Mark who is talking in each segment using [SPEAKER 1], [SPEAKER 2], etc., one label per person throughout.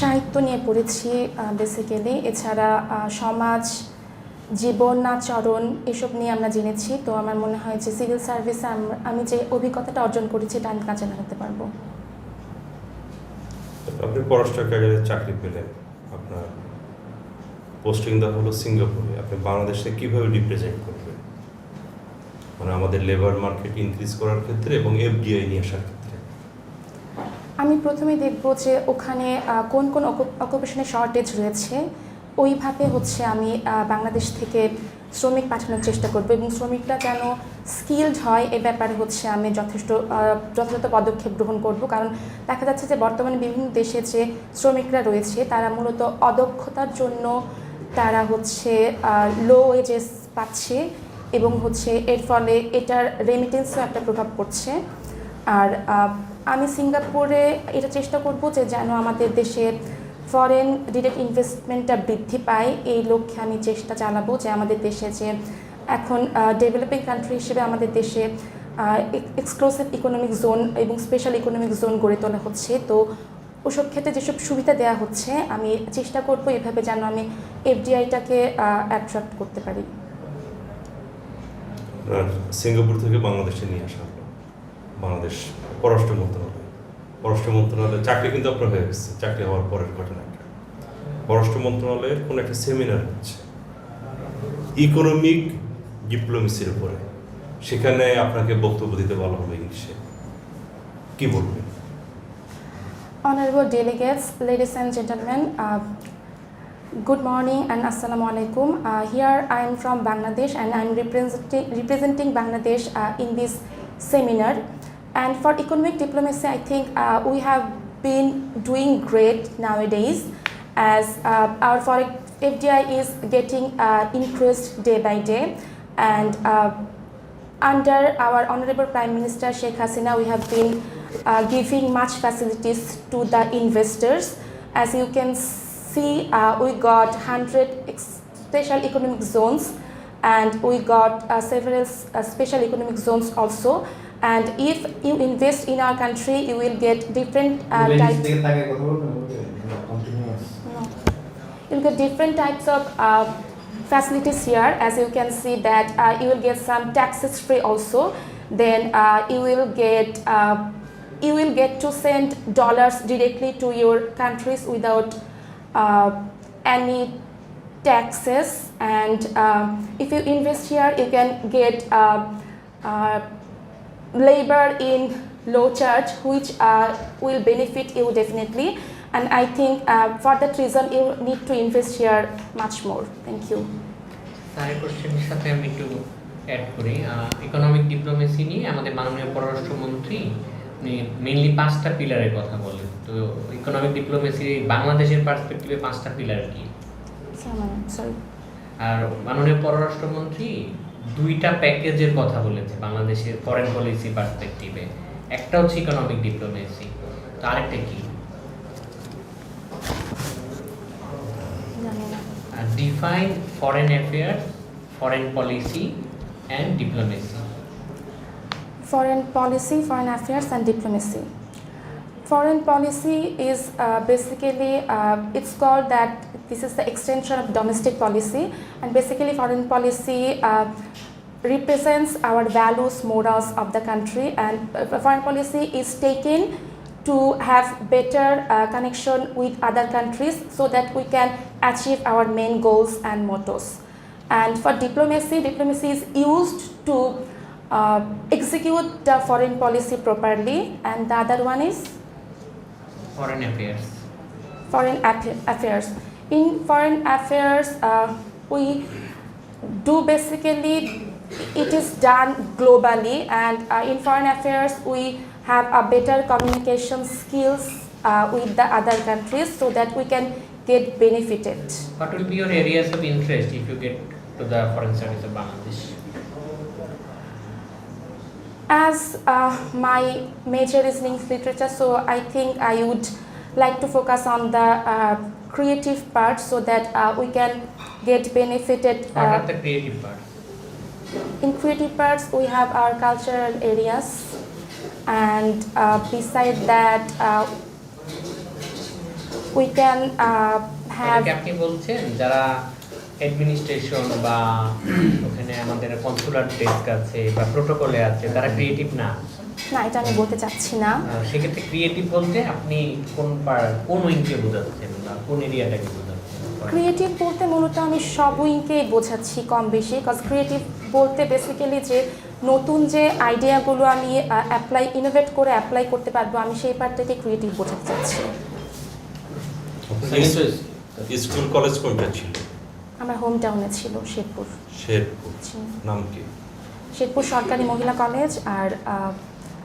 [SPEAKER 1] সাহিত্য নিয়ে পড়েছি বেসিক্যালি এছাড়া সমাজ জীবনাচরণ এসব নিয়ে আমরা জেনেছি। তো আমার মনে হয় যে সিভিল সার্ভিসে আমি যে অভিজ্ঞতাটা অর্জন করেছি, এটা আমি কাজে লাগাতে পারব।
[SPEAKER 2] আপনি পররাষ্ট্র ক্যারিয়ারে চাকরি পেলেন। আপনার পোস্টিং দেওয়া হলো সিঙ্গাপুরে। আপনি বাংলাদেশে কীভাবে রিপ্রেজেন্ট করবেন? মানে আমাদের লেবার মার্কেট ইনক্রিজ করার ক্ষেত্রে এবং এফডিআই নিয়ে আসার ক্ষেত্রে।
[SPEAKER 1] আমি প্রথমে দেখব যে ওখানে কোন কোন অকুপেশনের শর্টেজ রয়েছে। ওইভাবে হচ্ছে আমি বাংলাদেশ থেকে শ্রমিক পাঠানোর চেষ্টা করব এবং শ্রমিকরা যেন স্কিলড হয়, এ ব্যাপারে হচ্ছে আমি যথেষ্ট যথাযথ পদক্ষেপ গ্রহণ করব। কারণ দেখা যাচ্ছে যে বর্তমানে বিভিন্ন দেশে যে শ্রমিকরা রয়েছে, তারা মূলত অদক্ষতার জন্য তারা হচ্ছে লো ওয়েজেস পাচ্ছে এবং হচ্ছে এর ফলে এটার রেমিটেন্সও একটা প্রভাব পড়ছে। আর আমি সিঙ্গাপুরে এটা চেষ্টা করব যে যেন আমাদের দেশে ফরেন ডিরেক্ট ইনভেস্টমেন্টটা বৃদ্ধি পায়। এই লক্ষ্যে আমি চেষ্টা চালাবো যে আমাদের দেশে যে এখন ডেভেলপিং কান্ট্রি হিসেবে আমাদের দেশে এক্সক্লুসিভ ইকোনমিক জোন এবং স্পেশাল ইকোনমিক জোন গড়ে তোলা হচ্ছে। তো ওসব ক্ষেত্রে যেসব সুবিধা দেওয়া হচ্ছে, আমি চেষ্টা করব এভাবে যেন আমি এফডিআইটাকে অ্যাট্রাক্ট করতে পারি।
[SPEAKER 2] সিঙ্গাপুর থেকে বাংলাদেশে নিয়ে আসা। বাংলাদেশ পররাষ্ট্র মন্ত্রণালয় পররাষ্ট্র মন্ত্রণালয় চাকরি কিন্তু আপনার হয়ে গেছে চাকরি হওয়ার পরের ঘটনা একটা পররাষ্ট্র মন্ত্রণালয়ের কোনো একটা সেমিনার হচ্ছে ইকোনমিক ডিপ্লোমেসির উপরে সেখানে আপনাকে বক্তব্য দিতে বলা হলো ইংলিশে কি বলবেন
[SPEAKER 1] Honorable delegates, ladies and gentlemen, uh, good morning and assalamu alaikum. Uh, here I am from Bangladesh and I am representing, representing Bangladesh uh, in this seminar. And for economic diplomacy, I think uh, we have been doing great nowadays as uh, our foreign FDI is getting uh, increased day by day. And uh, under our Honorable Prime Minister Sheikh Hasina, we have been uh, giving much facilities to the investors. As you can see, uh, we got 100 ex- special economic zones and we got uh, several uh, special economic zones also and if you invest in our country you will get different uh, types. no. you'll get different types of uh, facilities here. As you can see that uh, you will get some taxes free also. Then uh, you will get uh, you will get to send dollars directly to your countries without uh, any taxes. And uh, if you invest here you can get uh, uh, labor in low charge, which uh, will benefit you definitely. And I think uh, for that reason, you need to invest here much more. Thank you.
[SPEAKER 3] স্যারের কোশ্চেনের সাথে আমি একটু add করি economic diplomacy নিয়ে আমাদের মাননীয় পররাষ্ট্রমন্ত্রী মেনলি পাঁচটা পিলারের কথা বলেন তো ইকোনমিক ডিপ্লোমেসি বাংলাদেশের পার্সপেক্টিভে পাঁচটা পিলার কি. আর মাননীয় পররাষ্ট্রমন্ত্রী দুইটা প্যাকেজের কথা বলেছে বাংলাদেশের ফরেন পলিসি পার্সপেক্টিভে একটা হচ্ছে ইকোনমিক ডিপ্লোমেসি আরেকটা কি। Define foreign affairs foreign policy and diplomacy
[SPEAKER 1] foreign policy foreign affairs and diplomacy. Foreign policy is uh, basically uh, it's called that this is the extension of domestic policy, and basically foreign policy uh, represents our values, morals of the country, and uh, foreign policy is taken to have better uh, connection with other countries so that we can achieve our main goals and mottos. And for diplomacy, diplomacy is used to uh, execute the foreign policy properly, and the other one is
[SPEAKER 3] Foreign Affairs.
[SPEAKER 1] Foreign Affairs. In Foreign Affairs, uh, we do basically it is done globally, and uh, in Foreign Affairs we have a better communication skills uh, with the other countries so that we can get benefited.
[SPEAKER 3] What will be your areas of interest if you get to the Foreign Service of Bangladesh?
[SPEAKER 1] As uh, my major is in English literature, so I think I would like to focus on the uh, creative part so that uh, we can get benefited.
[SPEAKER 3] What
[SPEAKER 1] uh,
[SPEAKER 3] are the creative parts?
[SPEAKER 1] in creative parts, we have our cultural areas, and uh, beside that, uh, we can have
[SPEAKER 3] তাহলে কি আপনি বলছেন যারা Administration বা ওখানে আমাদের consular desk আছে বা প্রোটোকলে আছে তারা ক্রিয়েটিভ না।
[SPEAKER 1] না এটা আমি বলতে চাচ্ছি না।
[SPEAKER 3] সেক্ষেত্রে ক্রিয়েটিভ বলতে আপনি কোন কোন উইংকে বোঝাচ্ছেন বা কোন এরিয়াটাকে বোঝাচ্ছেন?
[SPEAKER 1] ক্রিয়েটিভ বলতে মূলত আমি সব উইংকেই বোঝাচ্ছি কম বেশি কজ ক্রিয়েটিভ বলতে বেসিক্যালি যে নতুন যে আইডিয়াগুলো আমি অ্যাপ্লাই ইনোভেট করে অ্যাপ্লাই করতে পারব আমি সেই পার্টটাকে ক্রিয়েটিভ বোঝাতে চাচ্ছি।
[SPEAKER 2] স্কুল কলেজ কোনটা ছিল?
[SPEAKER 1] আমার হোম টাউনে ছিল শেরপুর।
[SPEAKER 2] শেরপুর। নাম কি?
[SPEAKER 1] শেরপুর সরকারি মহিলা college R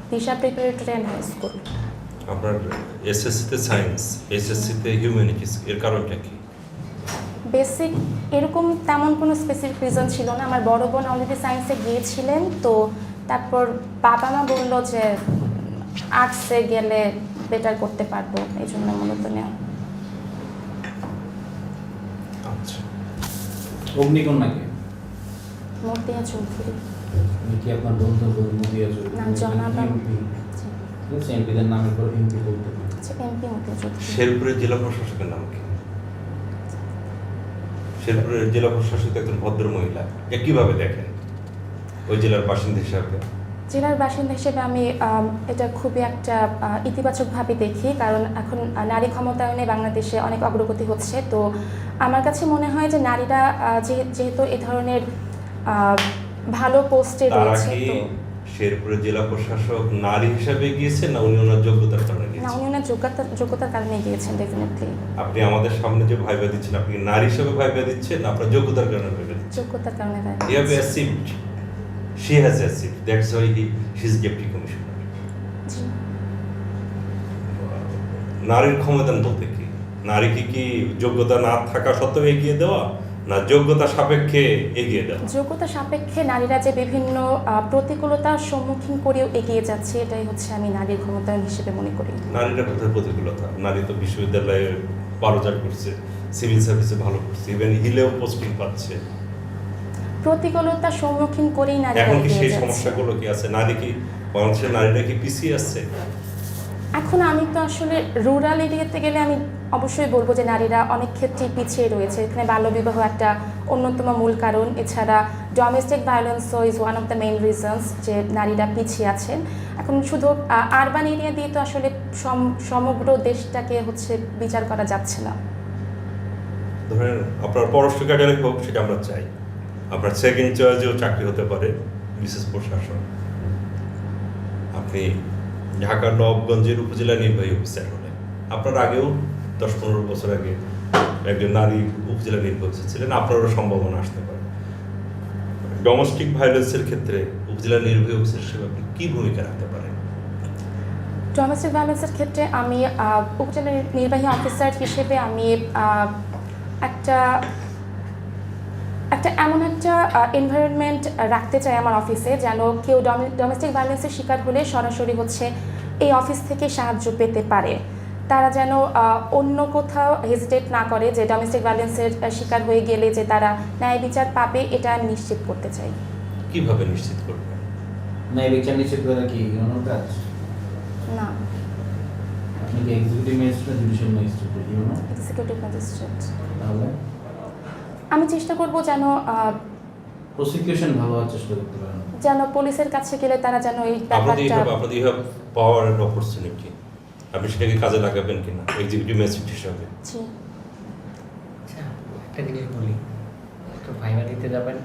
[SPEAKER 1] Disha preparatory and high school
[SPEAKER 2] আপনার এসএসসিতে সায়েন্স এসএসসিতে হিউম্যানিটিস এর কারণটা কি?
[SPEAKER 1] বেসিক এরকম তেমন কোনো স্পেসিফিক রিজন ছিল না। আমার বড় বোন অলরেডি সায়েন্সে গিয়েছিলেন তো তারপর বাবা মা বলল যে আর্টসে গেলে বেটার করতে পারব এই জন্য মূলত নেওয়া।
[SPEAKER 2] আচ্ছা।
[SPEAKER 4] অগ্নিকন্যাকে?
[SPEAKER 1] মর্তিয়া চৌধুরী
[SPEAKER 4] উনি কি আপনার বন্ধু মুদিয়া
[SPEAKER 1] না, জনাব-
[SPEAKER 4] এমপিদের নামের পর এমপি বলতে
[SPEAKER 1] আচ্ছা এমপি চৌধুরী
[SPEAKER 2] শেরপুরের জেলা প্রশাসকের নাম কি? শেরপুরের জেলা প্রশাসক একজন ভদ্র মহিলা এ কীভাবে দেখেন? ওই জেলার বাসিন্দা হিসাবে।
[SPEAKER 1] জেলার বাসিন্দা হিসেবে আমি এটা খুবই একটা ইতিবাচকভাবে দেখি। কারণ এখন নারী ক্ষমতায়নে বাংলাদেশে অনেক অগ্রগতি হচ্ছে। তো আমার কাছে মনে হয় যে নারীরা যেহেতু এ ধরনের ভালো পোস্টে রয়েছে তো
[SPEAKER 2] শেরপুরের জেলা প্রশাসক নারী হিসাবে গিয়েছেন না উনি ওনার যোগ্যতার কারণে
[SPEAKER 1] না উনি ওনার যোগ্যতা যোগ্যতার কারণে গিয়েছেন ডেফিনেটলি
[SPEAKER 2] আপনি আমাদের সামনে যে ভাইবা দিচ্ছেন আপনি নারী হিসাবে ভাইবা দিচ্ছেন না আপনার যোগ্যতার কারণে ভাইবা দিচ্ছেন?
[SPEAKER 1] যোগ্যতার কারণে
[SPEAKER 2] have achieved. She has achieved. That's why he, she is deputy commissioner. নারীর ক্ষমতায়ন বলতে কি? নারীকে কি যোগ্যতা না থাকা সত্ত্বেও এগিয়ে দেওয়া? না যোগ্যতা সাপেক্ষে এগিয়ে দেওয়া?
[SPEAKER 1] যোগ্যতা সাপেক্ষে নারীরা যে বিভিন্ন প্রতিকূলতার সম্মুখীন করেও এগিয়ে যাচ্ছে এটাই হচ্ছে আমি নারীর ক্ষমতায়ন হিসেবে মনে করি।
[SPEAKER 2] নারীরা কোথায় প্রতিকূলতা? নারী তো বিশ্ববিদ্যালয়ে বারো করছে সিভিল সার্ভিসে ভালো করছে ইভেন হিলেও পোস্টিং পাচ্ছে।
[SPEAKER 1] প্রতিকূলতার সম্মুখীন করেই নারীরা
[SPEAKER 2] এখন কি সেই সমস্যাগুলো কি আছে? নারী কি বাংলাদেশের নারীরা কি পিছিয়ে আছে?
[SPEAKER 1] এখন আমি তো আসলে রুরাল এরিয়াতে গেলে আমি অবশ্যই বলব যে নারীরা অনেক ক্ষেত্রেই পিছিয়ে রয়েছে। এখানে বাল্যবিবাহ একটা অন্যতম মূল কারণ। এছাড়া domestic ভায়োলেন্সও is one of the main reasons যে নারীরা পিছিয়ে আছেন। এখন শুধু আরবান এরিয়া দিয়ে তো আসলে সম- সমগ্র দেশটাকে হচ্ছে বিচার করা যাচ্ছে না।
[SPEAKER 2] ধরেন আপনার পররাষ্ট্র ক্যাডারে হোক সেটা আমরা চাই। আপনার সেকেন্ড চয়েসেও চাকরি হতে পারে, বিশেষ প্রশাসন। আপনি ঢাকা নবগঞ্জের উপজেলা নির্বাহী অফিসার হলেন। আপনার আগেও দশ পনেরো বছর আগে একজন নারী উপজেলা নির্বাহী অফিসার ছিলেন, আপনারও সম্ভাবনা আসতে পারে। ডোমেস্টিক ভায়োলেন্সের ক্ষেত্রে উপজেলা নির্বাহী অফিসার হিসেবে আপনি কী ভূমিকা রাখতে পারেন?
[SPEAKER 1] ডোমেস্টিক ভায়োলেন্সের ক্ষেত্রে আমি উপজেলা নির্বাহী অফিসার হিসেবে আমি একটা একটা এমন একটা এনভায়রনমেন্ট রাখতে চাই আমার অফিসে যেন কেউ ডোমেস্টিক ভায়োলেন্সের শিকার হলে সরাসরি হচ্ছে এই অফিস থেকে সাহায্য পেতে পারে। তারা যেন অন্য কোথাও হেজিটেট না করে যে ডোমেস্টিক ভায়োলেন্সের শিকার হয়ে গেলে যে তারা ন্যায় বিচার পাবে এটা আমি নিশ্চিত করতে চাই।
[SPEAKER 2] কীভাবে নিশ্চিত করবেন
[SPEAKER 4] ন্যায় বিচার নিশ্চিত করা কি ইউনোর কাজ?
[SPEAKER 1] না।
[SPEAKER 4] আপনি কি executive magistrate judicial magistrate UNO
[SPEAKER 1] executive magistrate
[SPEAKER 4] তাহলে?
[SPEAKER 1] আমি চেষ্টা করব যেন
[SPEAKER 4] প্রসিকিউশন ভালো হওয়ার চেষ্টা করতে পারেন।
[SPEAKER 1] যেন পুলিশের কাছে গেলে তারা যেন এই ব্যাপারটা
[SPEAKER 2] আপনাদের হ্যাভ পাওয়ার এন্ড অপরচুনিটি আপনি সেটাকে কাজে লাগাবেন কিনা? এক্সিকিউটিভ ম্যাজিস্ট্রেট হিসাবে।
[SPEAKER 1] জি।
[SPEAKER 3] আচ্ছা একটা জিনিস বলি তো ভাইবা দিতে যাবেন।